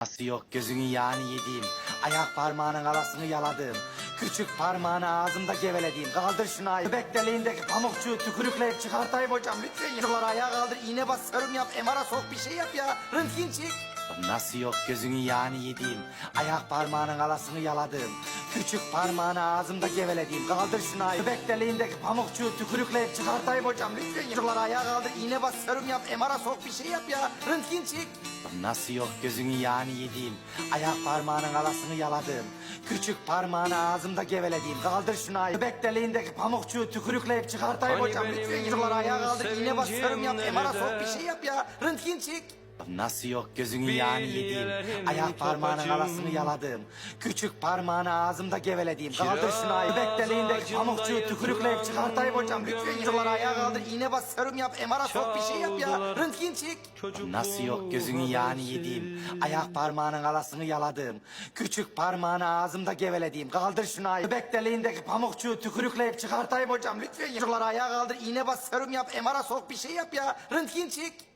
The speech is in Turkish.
Nasıl yok gözünün yağını yediğim, ayak parmağının arasını yaladığım, küçük parmağını ağzımda gevelediğim, kaldır şunu ayı. Bebek deliğindeki pamukçuğu tükürükleyip çıkartayım hocam lütfen. Şuraları ayağa kaldır, iğne bas, serum yap, MR'a sok bir şey yap ya. Röntgen çek. Nasıl yok gözünün yağını yediğim, ayak parmağının arasını yaladığım, küçük parmağını ağzımda gevelediğim, kaldır şunu. Bebek deliğindeki pamukçuğu tükürükleyip çıkartayım hocam lütfen. Şuraları ayağa kaldır, iğne bas, serum yap, MR'a sok bir şey yap ya. Röntgen çek. Nasıl yok gözünün yağını yediğim, ayak parmağının arasını yaladığım, küçük parmağını ağzımda gevelediğim, kaldır şunu. Bebek deliğindeki pamukçuğu tükürükleyip çıkartayım Hani hocam lütfen. Şuraları ayağa kaldır, iğne bas, serum yap, MR'a sok bir şey yap ya. Röntgen çek. Nasıl yok gözünün yağını yediğim, ayak parmağının arasını yaladığım, küçük parmağını ağzımda gevelediğim, kaldır şunu ayı. Kiraz Bebek deliğindeki ağacında pamukçuğu tükürükleyip çıkartayım hocam lütfen. gönlüm. Şuraları ayağa kaldır, iğne bas, serum yap, MR'a sok bir şey yap ya. Röntgen çek. Nasıl yok gözünün yağını yediğim, ayak parmağının arasını yaladığım, küçük parmağını ağzımda gevelediğim, kaldır şunu ayı. Bebek deliğindeki pamukçuğu tükürükleyip çıkartayım hocam lütfen. Şuraları ayağa kaldır, iğne bas, serum yap, MR'a sok bir şey yap ya. Röntgen çek.